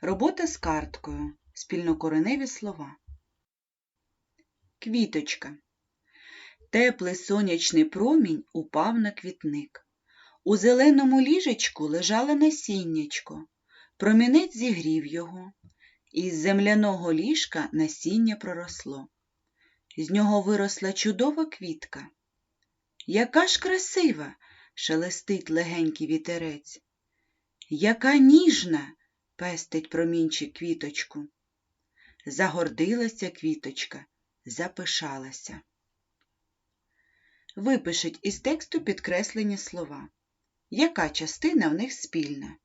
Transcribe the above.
Робота з карткою. Спільнокореневі слова. Квіточка. Теплий сонячний промінь упав на квітник. У зеленому ліжечку лежало насіннячко. Промінець зігрів його. Із земляного ліжка насіння проросло. З нього виросла чудова квітка. Яка ж красива, шелестить легенький вітерець. Яка ніжна, пестить промінчик квіточку. Загордилася квіточка, запишалася. Випишіть із тексту підкреслені слова. Яка частина в них спільна?